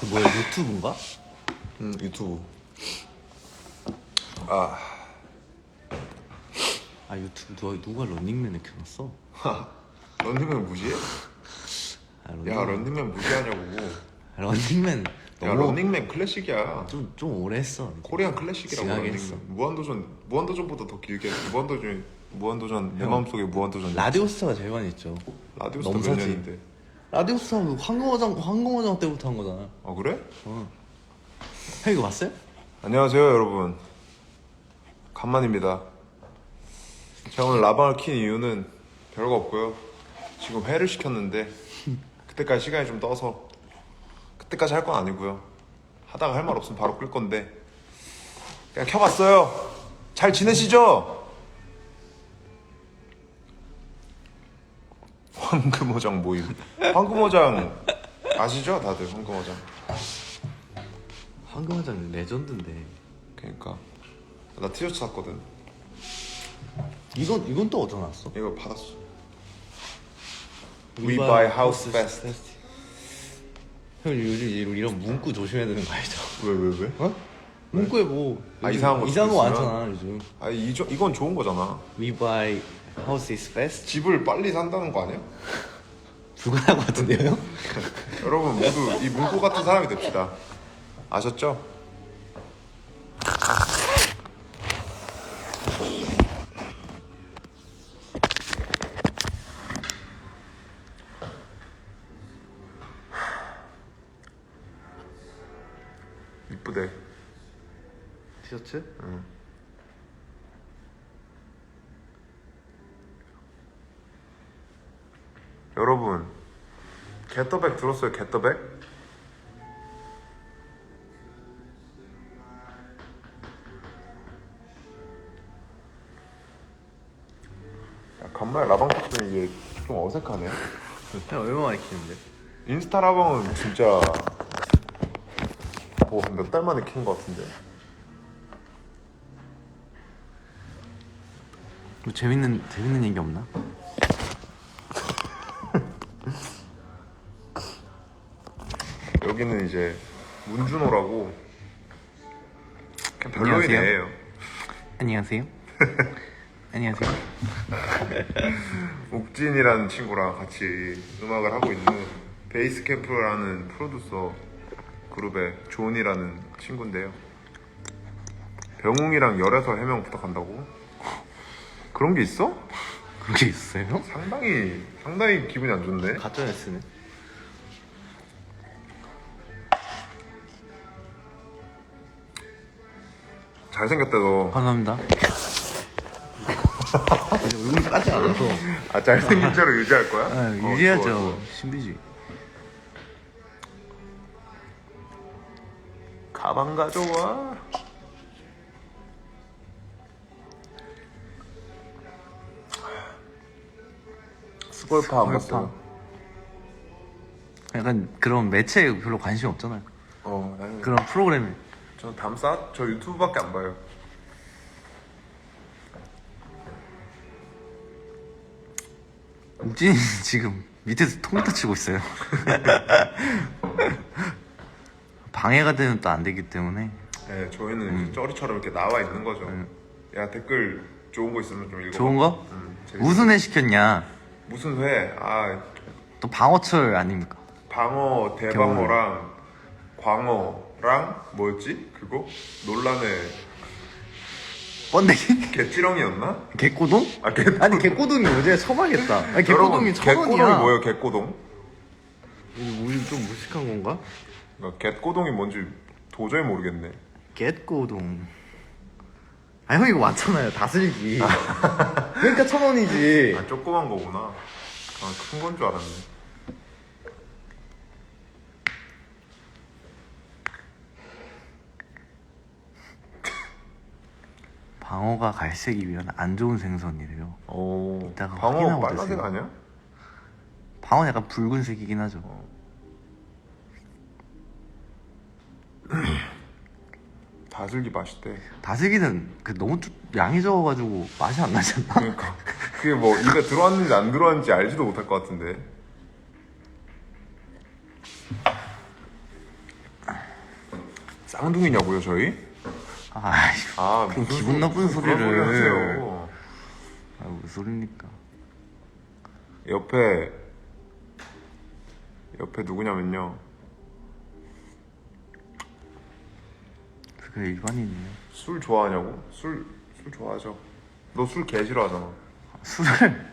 그 뭐야 유튜브인가? 음 유튜브 아 아 유튜브 누가 누가 런닝맨을 켜놨어? 런닝맨 무시해? 아, 야 런닝맨 무시하냐고 런닝맨 야 너무 런닝맨 클래식이야 좀, 좀 오래 했어 코리안 클래식이라고 지나게 런닝맨 했어. 무한도전 무한도전보다 더 길게 했어 무한도전 무한도전 내 형. 마음속에 무한도전 라디오스타가 제일 많이 했죠 라디오스타 몇 넘사지. 년인데 라디오스타 그 황금어장 황금어장 때부터 한 거잖아 아 그래? 어. 형 이거 봤어요? 안녕하세요 여러분 간만입니다 제가 오늘 라방을 킨 이유는 별거 없고요 지금 회를 시켰는데 그때까지 시간이 좀 떠서 그때까지 할 건 아니고요 하다가 할 말 없으면 바로 끌 건데 그냥 켜봤어요 잘 지내시죠? 황금어장 모임 황금어장 아시죠 다들 황금어장 황금어장 레전드인데 그러니까 나 티셔츠 샀거든 이건 이건 또 어디서 나왔어? 이거 받았어 We buy house fast. 형 요즘 이런- 이런 문구 조심해야 되는 거 알죠? 왜 왜 왜? 어? 문구에 뭐 아, 요즘 이상한 거 이상한 거 있으면? 많잖아 요즘 아 이, 이건 좋은 거잖아 We buy houses fast 집을 빨리 산다는 거 아니야? 불가능한 것 같은데요 형? 여러분 모두 이 문구 같은 사람이 됩시다 아셨죠? 이쁘대 티셔츠? 여러분 개떠백 들었어요? 야, 간만에 라방 켰더니 이게 좀 어색하네 형 얼마 만에 키는데? 인스타 라방은 진짜 뭐몇달 만에 킨 것 같은데 뭐 재밌는 재밌는 얘기 없나? 여기는 이제 문준호라고 그냥 별로인 안녕하세요. 애예요 안녕하세요. 안녕하세요. 옥진이라는 친구랑 같이 음악을 하고 있는 베이스 캠프라는 프로듀서 그룹의 존이라는 친구인데요. 병웅이랑 열애서 해명 부탁한다고? 그런 게 있어? 그런 게 있어요? 상당히 상당히 기분이 안 좋네. 가짜 뉴스네. 잘생겼다 너. 감사합니다. 얼굴이 까지 않아서 아 잘생긴 채로 유지할 거야? 아, 어, 유지하죠. 좋아, 좋아. 신비주의. 가방 가져와. 스골파 안 봤어요. 약간 그런 매체에 별로 관심 없잖아요. 어, 나는 그런 프로그램에 저 담싸? 저 유튜브밖에 안 봐요. 욱진이 지금 밑에서 통기타 치고 있어요. 방해가 되면 또 안 되기 때문에 네, 저희는 이제 쩌리처럼 이렇게 나와 있는 거죠. 야 댓글 좋은 거 있으면 좀 읽어. 좋은 거? 음, 무슨 애 시켰냐? 무슨 회? 아 또 방어철 아닙니까? 방어 대방어랑 광어 랑 뭐였지? 그거 논란의 번데기? 개찌렁이였나? 개꼬동? 아 개. 아니 개꼬동이 어제 하겠다. 아니 개꼬동이 천 개꼬동이 원이야. 뭐예요? 개꼬동? 우리 좀 무식한 건가? 그러니까 개꼬동이 뭔지 도저히 모르겠네. 개꼬동. 아 형 이거 맞잖아요. 다슬기. 그러니까 천 원이지. 아 조그만 거구나. 아 큰 건 줄 알았네. 방어가 갈색이면 안 좋은 생선이래요. 오. 이따가 방어 확인하고 빨간색 드세요. 아니야? 방어 는 약간 붉은색이긴 하죠. 다슬기 맛있대. 다슬기는 그 너무 쭈- 양이 적어가지고 맛이 안 나지 않나? 그러니까 그게 뭐 입에 들어왔는지 안 들어왔는지 알지도 못할 것 같은데. 쌍둥이냐고요 저희? 아이 아 무슨 기분 소- 나쁜 무슨 그런 소리를. 소리 하세요. 아, 무슨 소리입니까 옆에 옆에 누구냐면요 그게 일반인이네 술 좋아하냐고? 술 술 좋아하죠 너 술 개 싫어하잖아 술을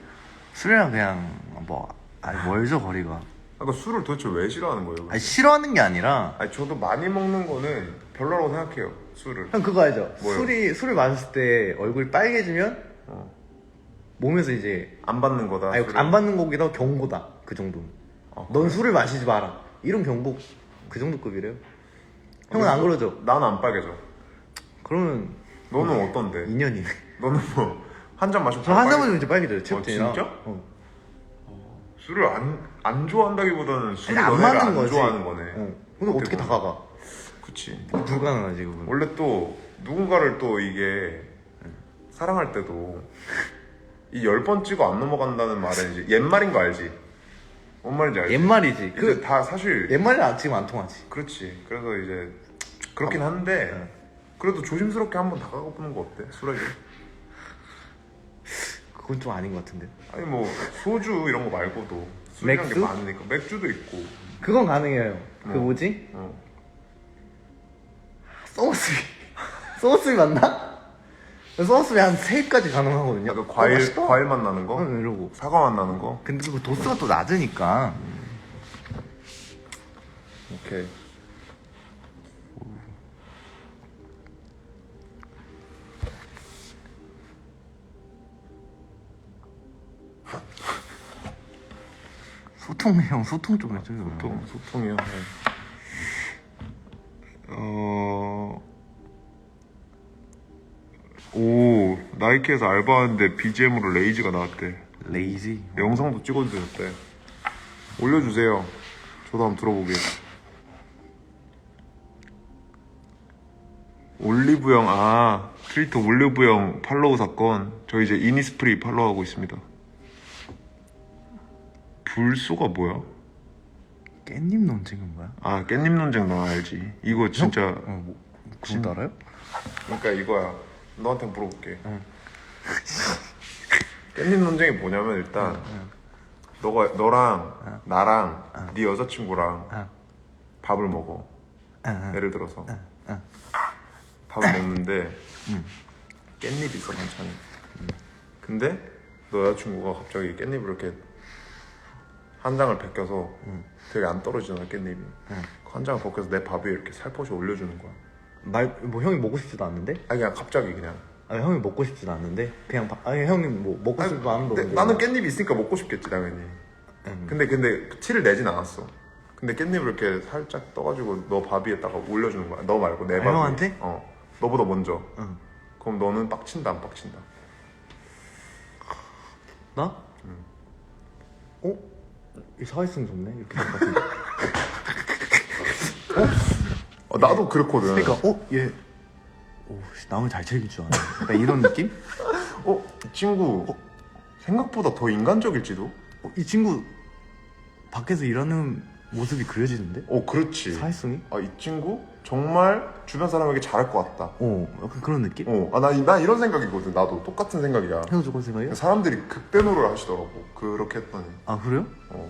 술이랑 그냥 뭐 아니 멀죠 거리가 그러니까 술을 도대체 왜 싫어하는 거예요? 아니 싫어하는 게 아니라 아니 저도 많이 먹는 거는 별로라고 생각해요 술을 형 그거 알죠? 뭐요? 술이 술을 마셨을 때 얼굴이 빨개지면 어. 몸에서 이제 안 받는 거다 아니, 술을. 안 받는 거기다 경고다 그 정도는. 아, 넌 술을 마시지 마라. 이런 경고 그 정도 급이래요. 형은 안 그러죠? 난안 빨개져 그러면 너는 어떤데? 인연이네. 너는 뭐 한 잔 마시면 저한 빨개- 잔만 이제 빨개져요. 체육진이랑. 진짜? 어. 술을 안, 안 좋아한다기보다는 술이 아니, 안 너네를 맞는 안 거지. 좋아하는 거네 어. 근데 어떻게 보면. 다가가? 그치 불가능하지 그건. 원래 또 누군가를 또 이게 사랑할 때도 이 열 번 찍어 안 넘어간다는 말은 이제 옛말인 거 알지? 뭔 말인지 알지? 옛말이지. 그그다 사실 옛말이랑 지금 안 통하지. 그렇지 그래서 이제 그렇긴 아, 한데 네. 그래도 조심스럽게 한번 다가가 보는 거 어때? 술에게 그건 좀 아닌 것 같은데. 아니 뭐 소주 이런 거 말고도 술이란 게 맥주? 많으니까 맥주도 있고 그건 가능해요. 그 어. 뭐지? 어. 소스비. 소스비 맞나? 소스비 한 3입까지 가능하거든요. 약간 과일 어, 맛있다. 과일 맛 나는 거 응, 이러고. 사과 맛 나는 거 근데 그 도수가 또 낮으니까 오케이 소통 형 소통 좀 해줘요 소통 소통이요. 어. 오 나이키에서 알바하는데 BGM으로 레이지가 나왔대. 레이지 영상도 찍어주셨대. 올려주세요. 저도 한번 들어보게. 올리브영 아 트위터 올리브영 팔로우 사건 저 이제 이니스프리 팔로우하고 있습니다. 불소가 뭐야? 깻잎 논쟁은 뭐야? 아 깻잎 논쟁 나 알지. 이거 진짜 어, 뭐, 그거 알아요? 그러니까 이거야. 너한테 물어볼게. 깻잎 논쟁이 뭐냐면 일단 너가 너랑 나랑 네 여자친구랑 어. 밥을 먹어. 어, 어. 예를 들어서 어. 밥을 먹는데 깻잎이 있어 반찬에. 근데 너 여자친구가 갑자기 깻잎을 이렇게 한 장을 벗겨서 되게 안 떨어지잖아 깻잎이. 그한 장을 벗겨서 내 밥 위에 이렇게 살포시 올려주는 거야. 말, 뭐 형이 먹고 싶지도 않는데? 아니 그냥 갑자기 그냥. 아니 형이 먹고 싶지도 않는데 그냥 바, 아니 형이 뭐 먹고 아니, 싶지도 않은 거 근데 나는 깻잎이 있으니까 먹고 싶겠지 당연히. 음. 근데 근데 티를 내진 않았어. 근데 깻잎을 이렇게 살짝 떠가지고 너 밥 위에다가 올려주는 거야. 너 말고 내 아, 밥. 위에. 형한테? 어. 너보다 먼저. 응. 그럼 너는 빡친다 안 빡친다. 나? 어? 이 사회성 좋네 이렇게 어, 나도 그렇거든. 그러니까 어? 얘 오, 씨, 남을 잘 챙길 줄 아네 약간 이런 느낌? 어, 이 친구 생각보다 더 인간적일지도. 어, 이 친구 밖에서 일하는 모습이 그려지는데? 어, 그렇지. 사회성이? 아, 이 친구 정말 주변 사람에게 잘할 것 같다. 어 약간 그런 느낌? 어, 아, 나, 이런 생각이거든. 나도 똑같은 생각이야. 형도 저건 생각이야? 사람들이 극대노를 하시더라고. 그렇게 했더니. 아 그래요? 어.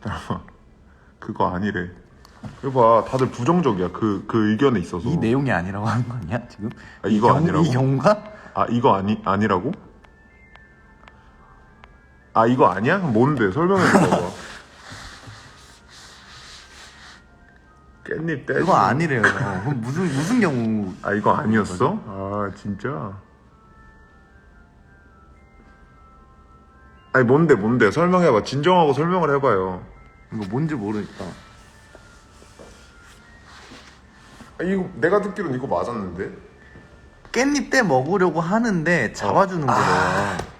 그거 아니래. 이거 봐, 다들 부정적이야. 그, 그 의견에 있어서. 이 내용이 아니라고 하는 거 아니야 지금? 아, 이거 이 경- 아니라고? 이 경우가? 아, 이거 아니, 아니라고? 아, 이거 아니야? 뭔데? 설명해 줘봐. 깻잎 떼. 이거 아니래요 그럼 무슨 무슨 경우 아, 이거 아니었어? 아, 진짜? 아니, 뭔데, 뭔데? 설명해봐. 진정하고 설명을 해봐요. 이거 뭔지 모르니까 아, 이거, 내가 듣기로는 이거 맞았는데? 깻잎 떼 먹으려고 하는데 잡아주는 거래요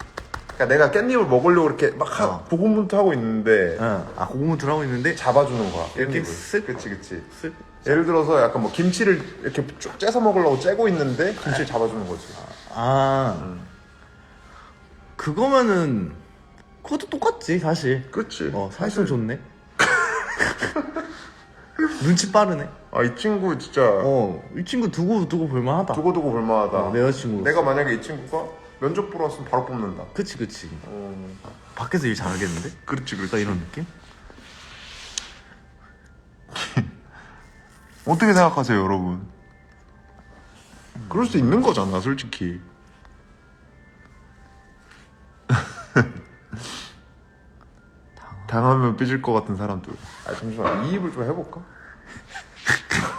그러니까 내가 깻잎을 먹으려고 이렇게 막 하, 어. 고군분투 하고 있는데, 응. 아 고구마 하고 있는데 잡아주는 거야. 이렇게 깻잎을. 쓱? 그치, 그치. 쓱 예를 들어서 약간 뭐 김치를 이렇게 쭉 째서 먹으려고 째고 있는데 김치를 잡아주는 거지. 아 그거면은 그것도 똑같지 사실 그렇지. 어 사회성 좋네 눈치 빠르네. 아이 친구 진짜 어, 이 친구 두고 두고 볼만하다. 두고두고 볼만하다. 어, 내 여자친구로서. 내가 만약에 이 친구가 면접 보러 왔으면 바로 뽑는다. 그치 그치. 어, 밖에서 일 잘하겠는데? 그렇지 딱 이런 느낌? 어떻게 생각하세요, 여러분? 그럴 수 있는 거잖아, 솔직히. 당하면 삐질 것 같은 사람들. 아 잠시만 이 입을 좀 해볼까?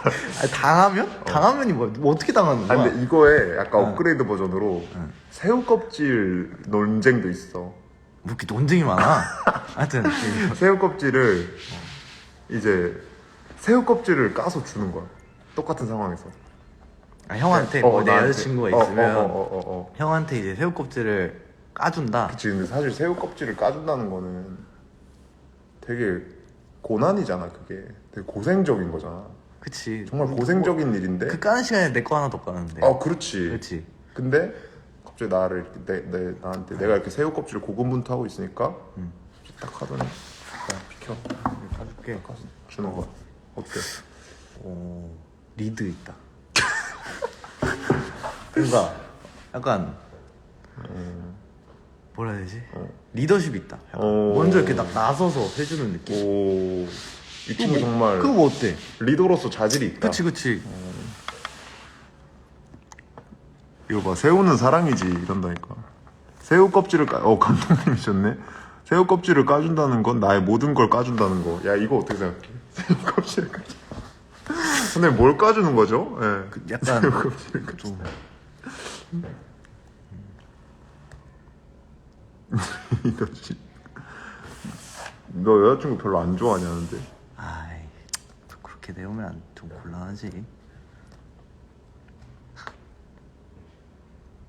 아니, 당하면? 당하면이 뭐야? 뭐 어떻게 당하는 아 거야? 근데 이거에 약간 업그레이드 버전으로 새우 껍질 논쟁도 있어. 뭐 이렇게 논쟁이 많아? 하여튼 그- 새우 껍질을 이제 새우 껍질을 까서 주는 거야. 똑같은 상황에서. 아, 형한테 어, 뭐내 나한테. 여자친구가 어, 있으면 어, 어, 어, 어, 어. 형한테 이제 새우 껍질을 까준다. 그치 근데 사실 새우 껍질을 까준다는 거는 되게 고난이잖아 그게 되게 고생적인 거잖아 그치. 정말 고생적인 일인데 그 까는 시간에 내 거 하나 더 까는데. 어 그렇지 그치. 근데 갑자기 나를 내, 내 나한테 내가 이렇게 새우 껍질을 고군분투하고 있으니까 딱 하더니 야 비켜 이렇게 가줄게. 주는 거야 어때? 오, 리드 있다. 뭔가 약간 뭐라 해야 되지? 리더십 있다. 약간 어. 먼저 이렇게 딱 나서서 해주는 느낌. 오 이 친구 정말 그거 뭐 어때? 리더로서 자질이 있다. 그치 그치. 이거 봐 새우는 사랑이지 이런다니까. 새우 껍질을 까... 어 감독님이셨네. 새우 껍질을 까준다는 건 나의 모든 걸 까준다는 거 야 이거 어떻게 생각해? 새우 껍질을 까준 근데 뭘 까주는 거죠? 예. 그 약간 새우 껍질을 까준. 좀 이거지 너 여자친구 별로 안 좋아하냐는데 또 그렇게 내오면 안- 좀 곤란하지.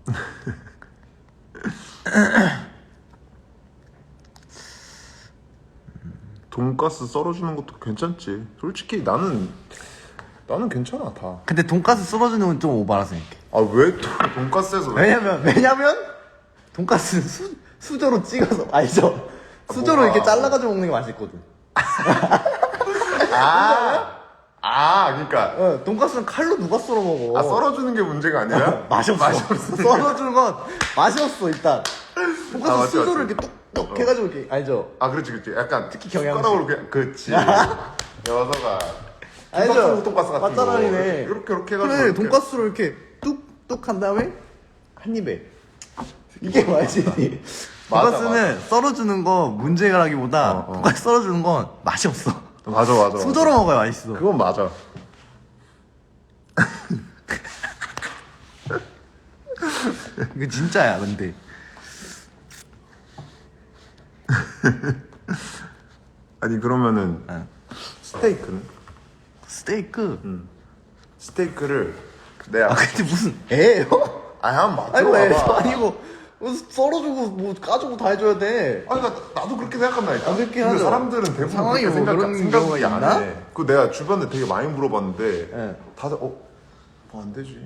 돈가스 썰어주는 것도 괜찮지 솔직히 나는 나는 괜찮아 다아왜 근데 돈가스 썰어주는 건 좀 오바라 생각해. 또 돈가스에서 왜 왜냐면 왜냐면 돈가스는 수 수저로 찍어서 아니죠. 수저로 뭐가? 이렇게 잘라가지고 먹는 게 맛있거든. 아, 아, 그러니까 어, 돈가스는 칼로 누가 썰어 먹어? 아 썰어주는 게 문제가 아니라 맛이 없어. 썰어주는 건 맛이 없어 일단. 돈가스 아, 맞지, 수저를 맞지. 이렇게 똑똑 해가지고 이렇게 알죠. 아 그렇지 그렇지 약간 특히 경양식. 숟가락으로 그냥 그렇지 여서가 알죠? 돈가스 같은 거 맛잘알이네. 이렇게 이렇게 해가지고 그래 이렇게. 돈가스로 이렇게 뚝뚝 한 다음에 한 입에 이게 맛이지. 맞아, 돈가스는 썰어주는 거 문제라기보다 어, 어. 돈가스 썰어주는 건 맛이 없어. 맞아 맞아 맞아. 먹어야 맛있어. 그건 맞아 이거 진짜야 근데. 아니 그러면은 응. 스테이크는 스테이크. 스테이크를 내 아 앞. 근데 무슨 애예요? 아니 한번 아이고 애 맞춰봐봐 아니고 썰어주고 뭐 까주고 다 해줘야 돼. 아니 나, 나도 그렇게 생각한다니까 아, 그렇게 근데 하죠. 사람들은 대부분 상황이 그렇게 뭐 생각, 그런 생각이 경우가 안 있나? 해. 그 내가 주변에 되게 많이 물어봤는데 예. 다들 어? 뭐 안 되지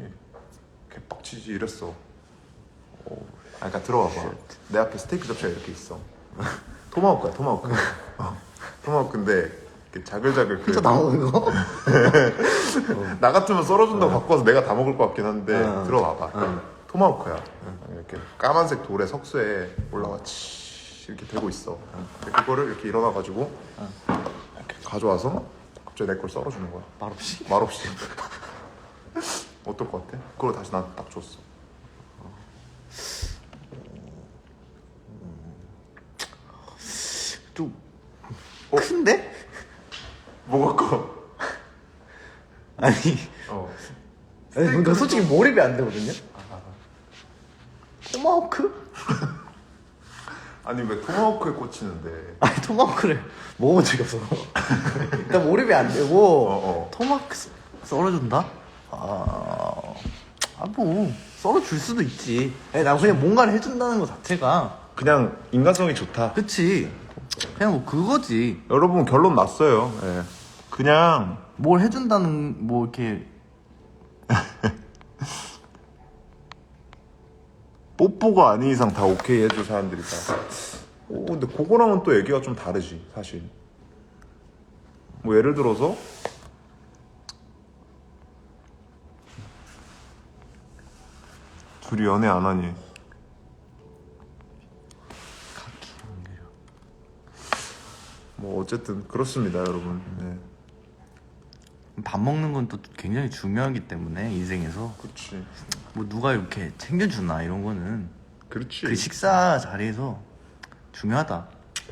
개빡치지 이랬어 어. 아 그러니까 들어와 봐 내 앞에 스테이크 접시가 이렇게 있어 토마호크야 토마호크 어. 토마호크인데 이렇게 자글자글 그, 진짜 나오는 거? 나 같으면 썰어준다고 갖고 와서 내가 다 먹을 것 같긴 한데 어. 들어와봐 토마호크야 이렇게 까만색 돌에 석쇠에 올라와 치 이렇게 되고 있어 그거를 이렇게 일어나가지고 이렇게 가져와서 갑자기 내 걸 썰어주는 거야 말없이. 말없이 어떨 것 같아? 그걸 다시 나한테 딱 줬어 좀 어? 큰데? 뭐가 커? 아니. 어. 아니 근데 솔직히 몰입이 안 되거든요. 토마호크? 아니 왜 토마호크에 꽂히는데 아니 토마호크를 먹어본 적이 없어. 일단 몰입이 안 되고 어, 어. 토마호크 썰- 썰어준다? 아, 아뭐 썰어줄 수도 있지. 아니, 난 그냥 뭔가를 해준다는 것 자체가 그냥 인간성이 좋다 그치. 그냥 뭐 그거지. 여러분 결론 났어요 예. 그냥 뭘 해준다는 뭐 이렇게 뽀뽀가 아닌 이상 다 오케이 해줄 사람들이 다. 오, 근데 그거랑은 또 얘기가 좀 다르지, 사실. 뭐 예를 들어서 둘이 연애 안 하니 뭐 어쨌든 그렇습니다 여러분 네. 밥 먹는 건 또 굉장히 중요하기 때문에 인생에서 그렇지 뭐 누가 이렇게 챙겨주나 이런 거는 그렇지 그 식사 자리에서 중요하다.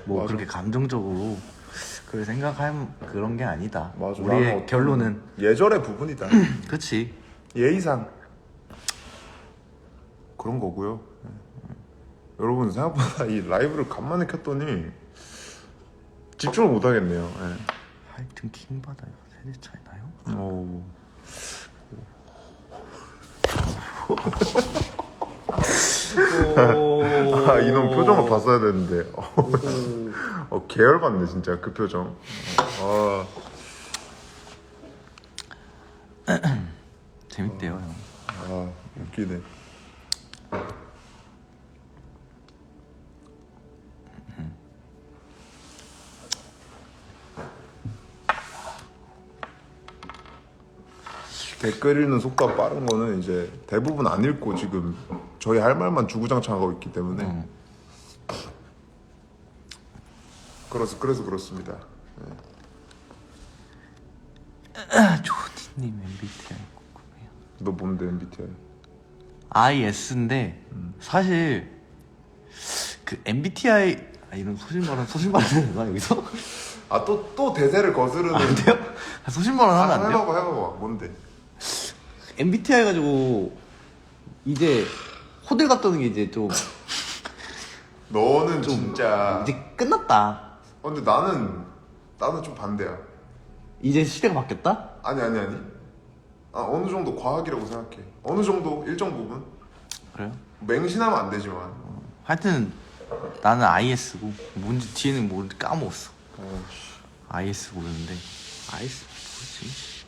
뭐 맞아. 그렇게 감정적으로 그걸 생각할 그런 게 아니다. 맞아 나는 우리의 어떤 결론은 예절의 부분이다 그렇지. 예의상 그런 거고요. 네. 여러분 생각보다 이 라이브를 간만에 켰더니 집중을 못 하겠네요. 네. 하여튼 킹 받아요. 세대 차이 나요? 오. 아 이놈 표정을 봤어야 되는데. 어, 계열받네 진짜 그 표정. 아. 재밌대요, 형. 아 웃기네 댓글 읽는 속도가 빠른 거는 이제 대부분 안 읽고 지금 저희 할 말만 주구장창하고 있기 때문에 응. 그래서 그래서 그렇습니다 조디님 MBTI 궁금해요. 너 뭔데 MBTI IS인데 사실 그 MBTI 아, 이런 소신발언 소신발언 되나 여기서? 아 또 또 대세를 거스르는 안 돼요? 아, 소신발언 아, 하면 안 돼요? 해봐봐 해봐봐 뭔데 MBTI 가지고 이제 호들 갔다는 게 이제 좀 너는 진짜 이제 끝났다. 어, 근데 나는 나는 좀 반대야 이제 시대가 바뀌었다? 아니 아니 아니 아 어느 정도 과학이라고 생각해 어느 정도 일정 부분 그래요? 맹신하면 안 되지만 하여튼 나는 IS고 뭔지 뒤에는 뭔지 까먹었어. 어, IS고 그랬는데 IS 뭐지?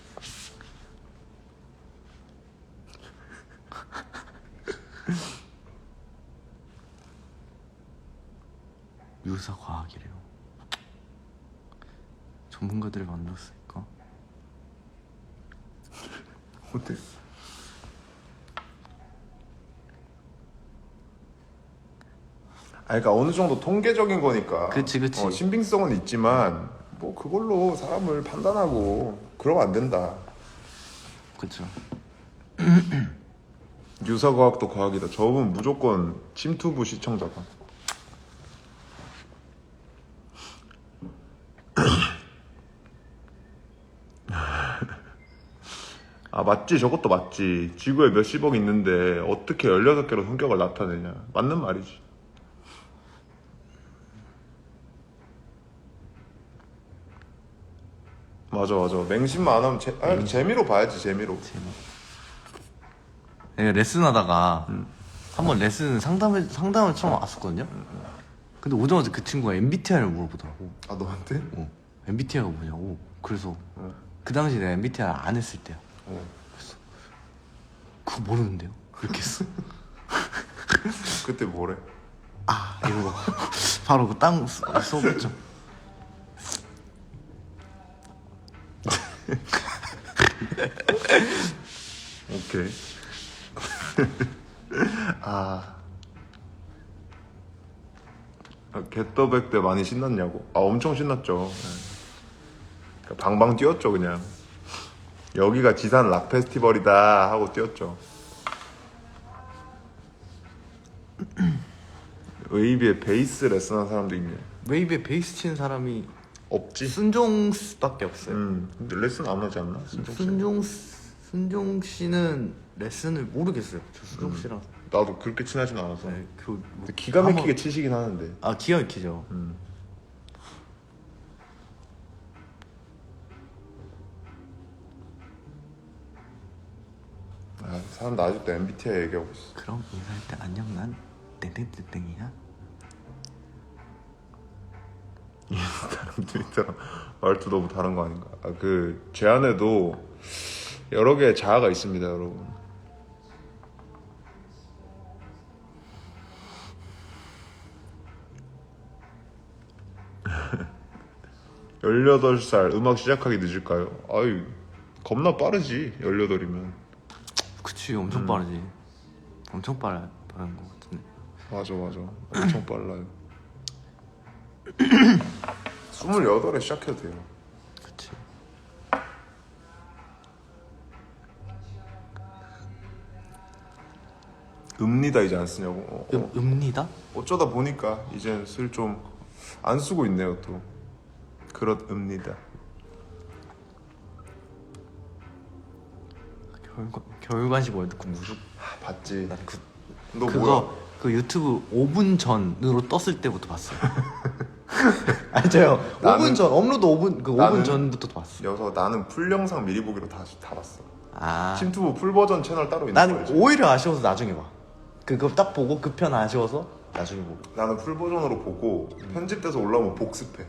유사 과학이래요. 전문가들이 만들었으니까. 어때? 아, 그러니까 어느 정도 통계적인 거니까. 그치, 그치. 어, 신빙성은 있지만 뭐 그걸로 사람을 판단하고 그러면 안 된다. 그쵸? 유사과학도 과학이다. 저분 무조건 침투부 시청자가. 아 맞지. 저것도 맞지. 지구에 몇십억 있는데 어떻게 16개로 성격을 나타내냐. 맞는 말이지. 맞아 맞아. 맹신만 안 하면 재, 아, 재미로 봐야지 재미로 내가 레슨하다가 한 번 레슨 상담을 상담을 처음 왔었거든요. 근데 오자마자 그 친구가 MBTI를 물어보더라고. 아 너한테? 어, MBTI가 뭐냐고. 그래서 어. 그 당시 내가 MBTI 안 했을 때야. 어. 그거 모르는데요? 이렇게 했어. 그때 뭐래? 아 이러고 바로 그땅 써봤죠. 오케이. 아. 아, 개떠백 때 많이 신났냐고? 아, 엄청 신났죠. 네. 그러니까 방방 뛰었죠, 그냥. 여기가 지산 락 페스티벌이다 하고 뛰었죠. 웨이비에 베이스 레슨한 사람도 있네. 웨이브에 베이스 치는 사람이 없지? 순종밖에 없어요. 음, 근데 레슨 안 하지 않나? 순종 씨? 순종 순종 씨는 레슨을 모르겠어요. 저 순종 씨랑 나도 그렇게 친하진 않아서. 네, 그 뭐, 근데 기가 막히게 한번- 치시긴 하는데. 아 기가 막히죠. 음. 아, 사람도 아직도 MBTI 얘기하고 있어. 그럼 인사할 때 안녕 난 땡땡땡땡이야. 다른 트위터랑 말투 너무 다른 거 아닌가? 아, 그, 제 안에도 여러 개의 자아가 있습니다, 여러분. 18살 음악 시작하기 늦을까요? 아유 겁나 빠르지 18이면. 그치 엄청 빠르지. 엄청 빠르, 빠른 것 같은데. 맞아 맞아. 엄청 빨라요. 28에 시작해도 돼요 읍니다 이제 안 쓰냐고. 어, 어. 음, 읍니다? 어쩌다 보니까 이제 슬 좀 안 쓰고 있네요 또. 그렇읍니다. 겨울관, 겨울관식 월드컵 무슨 아, 봤지. 그, 너 그거 뭐야? 그 유튜브 5분 전으로 떴을 때부터 봤어요 아니 저요. 나는- 5분 전 업로드 5분 그 5분 나는- 전부터 봤어. 여서 나는 풀 영상 미리 보기로 다, 다 봤어. 아. 팀투브 풀 버전 채널 따로 있는 난 거지 오히려 아쉬워서 나중에 봐 그거 딱 보고 그 편 아쉬워서 나중에 보고 나는 풀 버전으로 보고 편집돼서 올라오면 복습해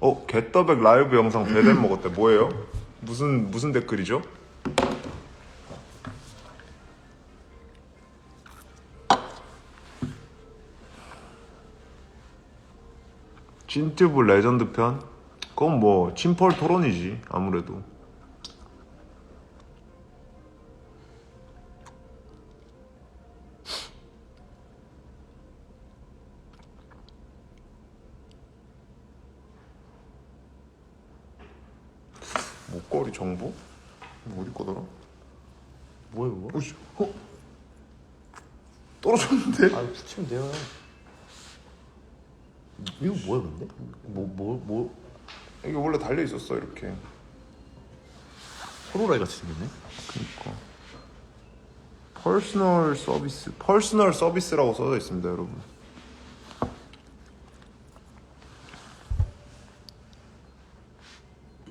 어, 개떠백 라이브 영상 배달 먹었대. 뭐예요? 무슨 무슨 댓글이죠? 찐튜브 레전드 편? 그건 뭐 침펄 토론이지 아무래도 목걸이 정보? 이거 어디 거더라? 뭐야 이거? 오씨 어? 떨어졌는데? 아 붙이면 돼요 이거 뭐야 근데? 뭐 뭐 뭐? 이게 원래 달려 있었어 이렇게. 호로라이 같이 생겼네. 그니까. 퍼스널 서비스 퍼스널 서비스라고 써져 있습니다 여러분.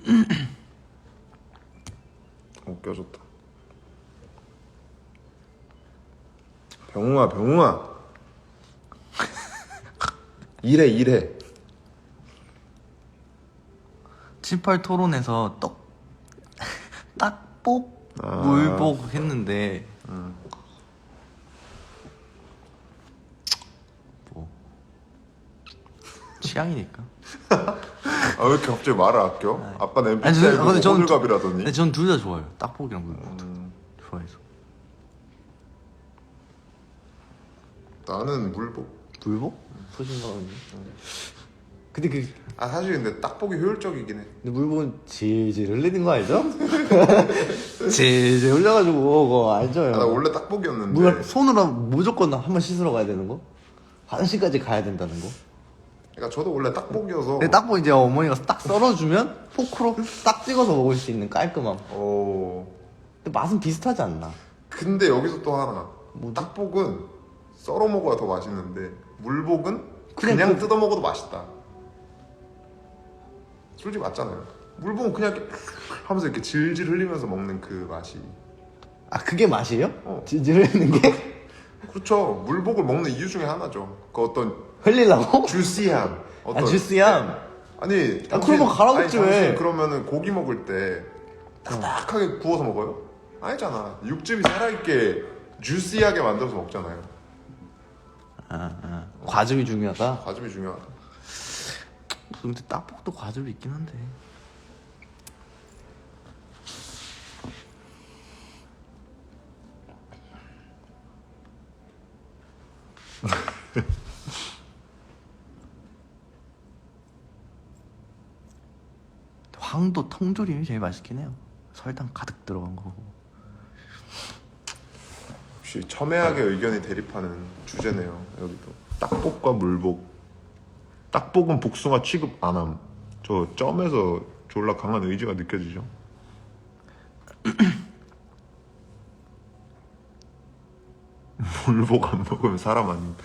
어 껴졌다. 병웅아 병웅아 이래 이래. 친팔 토론에서 떡 딱복 아. 물복 했는데. 뭐. 취향이니까. 아 왜 이렇게 갑자기 말을 아껴? 아까 내 아니, 저는- 근데 저는 두- 호들갑이라더니. 근데 전 둘 다 좋아요. 딱복이랑 물복 음, 좋아해서. 나는 물복. 물복? 소신가는 근데 그 아 사실 근데 딱 보기 효율적이긴 해 근데 물복은 질질 흘리는 거 알죠? 질질 흘려가지고 그거 알죠? 아, 나 원래 딱 보기였는데 물 손으로 무조건 한 번 씻으러 가야 되는 거? 화장실까지 가야 된다는 거? 그러니까 저도 원래 딱 보기여서 근데 딱 보고 이제 어머니가 딱 썰어주면 포크로 딱 찍어서 먹을 수 있는 깔끔함. 어 근데 맛은 비슷하지 않나? 근데 여기서 또 하나 뭐지? 딱복은 썰어 먹어야 더 맛있는데 물복은 그냥 그냥, 그- 뜯어 먹어도 맛있다 솔직히 맞잖아요 물복은 그냥 이렇게 하면서 이렇게 질질 흘리면서 먹는 그 맛이 아 그게 맛이에요? 어. 질질 흘리는 게? 그렇죠 물복을 먹는 이유 중에 하나죠 그 어떤 흘리려고? 주시함 아 주스얌. 아니 아, 그러면 갈아 먹지 아니, 왜? 그러면은 고기 먹을 때 딱딱하게 구워서 먹어요? 아니잖아 육즙이 살아있게 주시하게 만들어서 먹잖아요 아, 아. 과즙이 중요하다. 과즙이 중요하다 근데 딱복도 과즙이 있긴 한데. 황도 통조림이 제일 맛있긴 해요. 설탕 가득 들어간 거고. 역시 첨예하게 의견이 대립하는 주제네요 여기도 딱복과 물복 딱복은 복숭아 취급 안함 저 점에서 졸라 강한 의지가 느껴지죠 물복 안 먹으면 사람 아닌데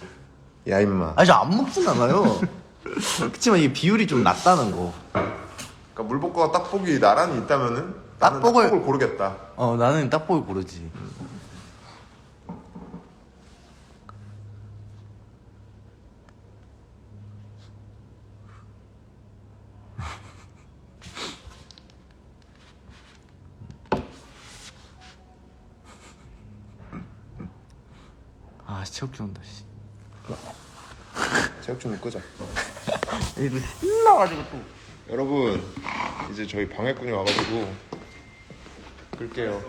야 임마 아니 저 안 먹진 않아요. 그렇지만 이게 비율이 좀 낮다는 거. 그러니까 물복과 딱복이 나란히 있다면은 나는 딱복을- 딱복을 고르겠다 어 나는 딱복을 고르지. 다시 체육중 온다 씨 체육 좀 끄자. 이거 신나가지고 또 여러분 이제 저희 방해꾼이 와가지고 끌게요.